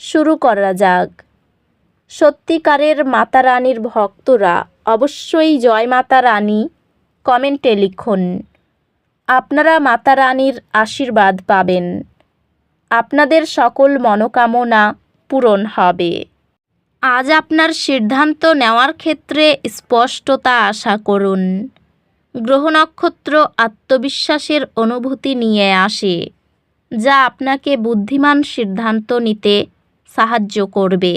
শুরু করা যাক। সত্যিকারের মাতা রানীর ভক্তরা অবশ্যই জয় মাতা রানী কমেন্টে লিখুন। আপনারা মাতা রানীর আশীর্বাদ পাবেন। আপনাদের সকল মনোকামনা পূরণ হবে। আজ আপনার সিদ্ধান্ত নেওয়ার ক্ষেত্রে স্পষ্টতা আশা করুন। গ্রহ নক্ষত্র আত্মবিশ্বাসের অনুভূতি নিয়ে আসে, যা আপনাকে বুদ্ধিমান সিদ্ধান্ত নিতে সাহায্য করবে।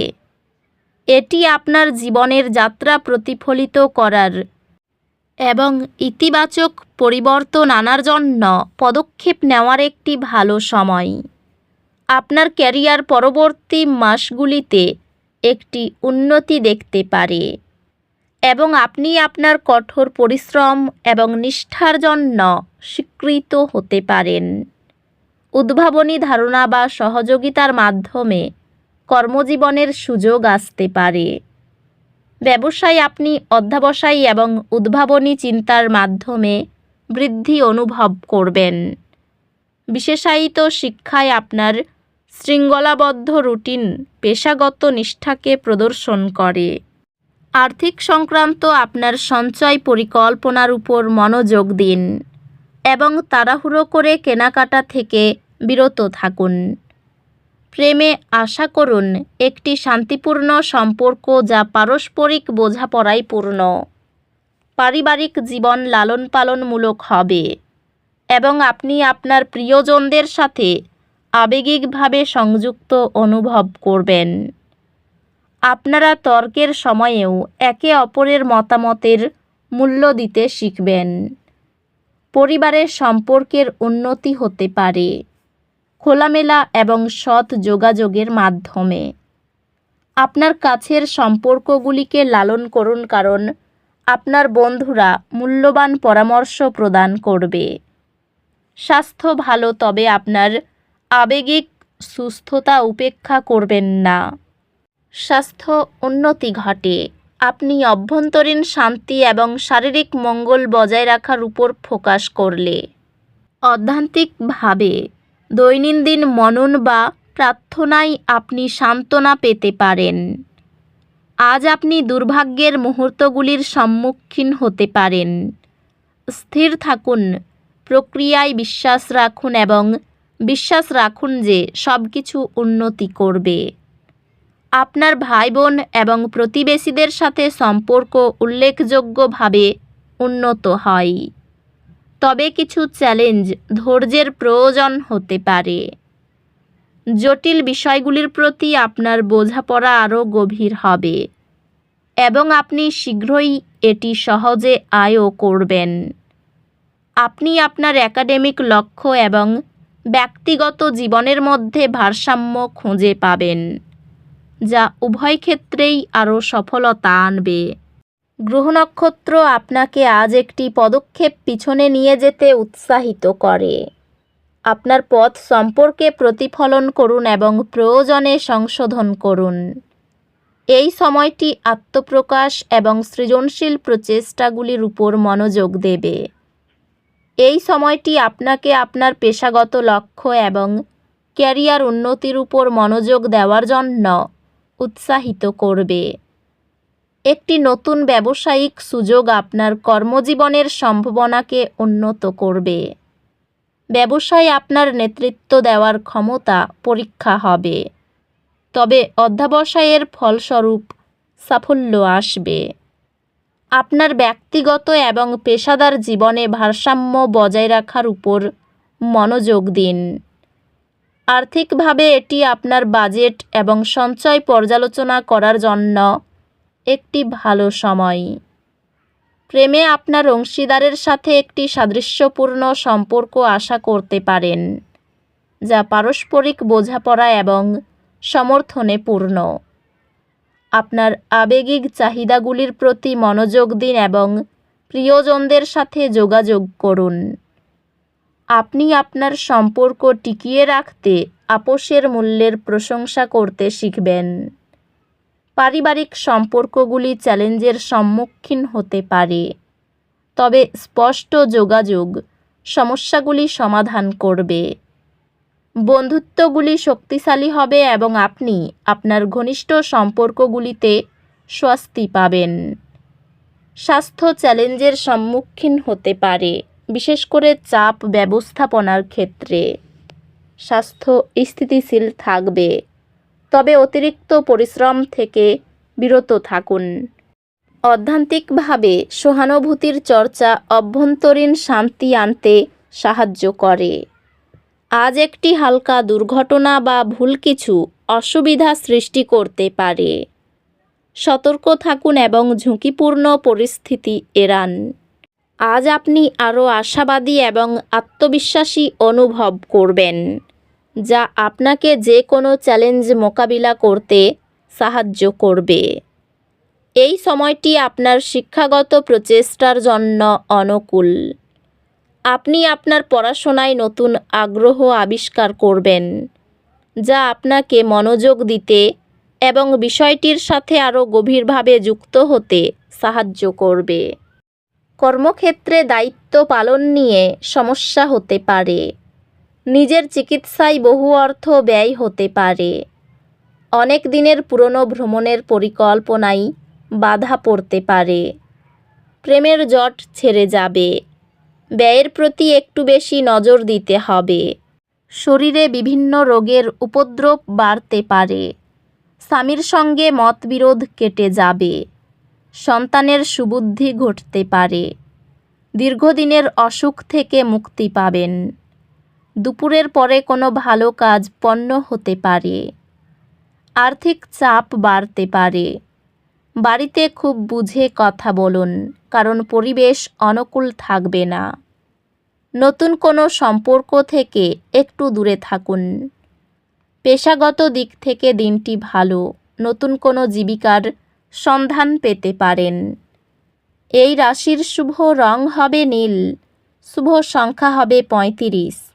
এটি আপনার জীবনের যাত্রা প্রতিফলিত করার এবং ইতিবাচক পরিবর্তন আনার জন্য পদক্ষেপ নেওয়ার একটি ভালো সময়। আপনার ক্যারিয়ার পরবর্তী মাসগুলিতে একটি উন্নতি দেখতে পারে এবং আপনি আপনার কঠোর পরিশ্রম এবং নিষ্ঠার জন্য স্বীকৃত হতে পারেন। উদ্ভাবনী ধারণা বা সহযোগিতার মাধ্যমে কর্মজীবনের সুযোগ আসতে পারে। ব্যবসায় আপনি অধ্যাবসায়ী এবং উদ্ভাবনী চিন্তার মাধ্যমে বৃদ্ধি অনুভব করবেন। বিশেষায়িত শিক্ষায় আপনার শৃঙ্খলাবদ্ধ রুটিন পেশাগত নিষ্ঠাকে প্রদর্শন করে। আর্থিক সংক্রান্ত আপনার সঞ্চয় পরিকল্পনার উপর মনোযোগ দিন এবং তাড়াহুড়ো করে কেনাকাটা থেকে বিরত থাকুন। প্রেমে আশা করুন, একটি শান্তিপূর্ণ সম্পর্ক যা পারস্পরিক বোঝাপড়ায় পূর্ণ। পারিবারিক জীবন লালন পালনমূলক হবে এবং আপনি আপনার প্রিয়জনদের সাথে আবেগিকভাবে সংযুক্ত অনুভব করবেন। আপনারা তর্কের সময়েও একে অপরের মতামতের মূল্য দিতে শিখবেন। পরিবারের সম্পর্কের উন্নতি হতে পারে। খোলামেলা এবং সৎ যোগাযোগের মাধ্যমে। আপনার কাছের সম্পর্কগুলিকে লালন করুন কারণ আপনার বন্ধুরা মূল্যবান পরামর্শ প্রদান করবে। স্বাস্থ্য ভালো, তবে আপনার আবেগিক সুস্থতা উপেক্ষা করবেন না। স্বাস্থ্য উন্নতি ঘটে। আপনি অভ্যন্তরীণ শান্তি এবং শারীরিক মঙ্গল বজায় রাখার উপর ফোকাস করলে। অধ্যান্তিকভাবে দৈনন্দিন মনন বা প্রার্থনায় আপনি সান্ত্বনা পেতে পারেন। আজ আপনি দুর্ভাগ্যের মুহূর্তগুলির সম্মুখীন হতে পারেন। স্থির থাকুন, প্রক্রিয়ায় বিশ্বাস রাখুন এবং বিশ্বাস রাখুন যে সব কিছু উন্নতি করবে। আপনার ভাই বোন এবং প্রতিবেশীদের সাথে সম্পর্ক উল্লেখযোগ্যভাবে উন্নত হয়। তবে কিছু চ্যালেঞ্জ ধৈর্যের প্রয়োজন হতে পারে। জটিল বিষয়গুলির প্রতি আপনার বোঝাপড়া আরও গভীর হবে এবং আপনি শীঘ্রই এটি সহজে আয়ও করবেন। আপনি আপনার একাডেমিক লক্ষ্য এবং ব্যক্তিগত জীবনের মধ্যে ভারসাম্য খুঁজে পাবেন, যা উভয় ক্ষেত্রেই আরও সফলতা আনবে। গ্রহ নক্ষত্র আপনাকে আজ একটি পদক্ষেপ পিছনে নিয়ে যেতে উৎসাহিত করে। আপনার পথ সম্পর্কে প্রতিফলন করুন এবং প্রয়োজনে সংশোধন করুন। এই সময়টি আত্মপ্রকাশ এবং সৃজনশীল প্রচেষ্টাগুলির উপর মনোযোগ দেবে। এই সময়টি আপনাকে আপনার পেশাগত লক্ষ্য এবং ক্যারিয়ার উন্নতির উপর মনোযোগ দেওয়ার জন্য উৎসাহিত করবে। একটি নতুন ব্যবসায়িক সুযোগ আপনার কর্মজীবনের সম্ভাবনাকে উন্নত করবে। ব্যবসায় আপনার নেতৃত্ব দেওয়ার ক্ষমতা পরীক্ষা হবে। তবে অধ্যাবসায়ের ফলস্বরূপ সাফল্য আসবে। আপনার ব্যক্তিগত এবং পেশাদার জীবনে ভারসাম্য বজায় রাখার উপর মনোযোগ দিন। আর্থিকভাবে এটি আপনার বাজেট এবং সঞ্চয় পর্যালোচনা করার জন্য একটি ভালো সময়। প্রেমে আপনার অংশীদারের সাথে একটি সাদৃশ্যপূর্ণ সম্পর্ক আশা করতে পারেন, যা পারস্পরিক বোঝাপড়া এবং সমর্থনে পূর্ণ। আপনার আবেগিক চাহিদাগুলির প্রতি মনোযোগ দিন এবং প্রিয়জনদের সাথে যোগাযোগ করুন। আপনি আপনার সম্পর্ক টিকিয়ে রাখতে আপোষের মূল্যের প্রশংসা করতে শিখবেন। পারিবারিক সম্পর্কগুলি চ্যালেঞ্জের সম্মুখীন হতে পারে। তবে স্পষ্ট যোগাযোগ সমস্যাগুলি সমাধান করবে। বন্ধুত্বগুলি শক্তিশালী হবে এবং আপনি আপনার ঘনিষ্ঠ সম্পর্কগুলিতে স্বস্তি পাবেন। স্বাস্থ্য চ্যালেঞ্জের সম্মুখীন হতে পারে, বিশেষ করে চাপ ব্যবস্থাপনার ক্ষেত্রে। স্বাস্থ্য স্থিতিশীল থাকবে। তবে অতিরিক্ত পরিশ্রম থেকে বিরত থাকুন। অধ্যান্তিকভাবে সহানুভূতির চর্চা অভ্যন্তরীণ শান্তি আনতে সাহায্য করে। আজ একটি হালকা দুর্ঘটনা বা ভুল কিছু অসুবিধা সৃষ্টি করতে পারে। সতর্ক থাকুন এবং ঝুঁকিপূর্ণ পরিস্থিতি এড়ান। আজ আপনি আরও আশাবাদী এবং আত্মবিশ্বাসী অনুভব করবেন। যা আপনাকে যে কোনো চ্যালেঞ্জ মোকাবিলা করতে সাহায্য করবে। এই সময়টি আপনার শিক্ষাগত প্রচেষ্টার জন্য অনুকূল। আপনি আপনার পড়াশোনায় নতুন আগ্রহ আবিষ্কার করবেন, যা আপনাকে মনোযোগ দিতে এবং বিষয়টির সাথে আরও গভীরভাবে যুক্ত হতে সাহায্য করবে। কর্মক্ষেত্রে দায়িত্ব পালন নিয়ে সমস্যা হতে পারে। নিজের চিকিৎসায় বহু অর্থ ব্যয় হতে পারে। অনেক দিনের পুরনো ভ্রমণের পরিকল্পনাই বাধা পড়তে পারে। প্রেমের জট ছেড়ে যাবে। ব্যয়ের প্রতি একটু বেশি নজর দিতে হবে। শরীরে বিভিন্ন রোগের উপদ্রব বাড়তে পারে। স্বামীর সঙ্গে মতবিরোধ কেটে যাবে। সন্তানের সুবুদ্ধি ঘটতে পারে। দীর্ঘদিনের অসুখ থেকে মুক্তি পাবেন। দুপুরের পরে কোনো ভালো কাজ পণ্য হতে পারে। আর্থিক চাপ বাড়তে পারে। বাড়িতে খুব বুঝে কথা বলুন, কারণ পরিবেশ অনুকূল থাকবে না। নতুন কোনো সম্পর্ক থেকে একটু দূরে থাকুন। পেশাগত দিক থেকে দিনটি ভালো, নতুন কোনো জীবিকার সন্ধান পেতে পারেন। এই রাশির শুভ রং হবে নীল, শুভ সংখ্যা হবে পঁয়ত্রিশ।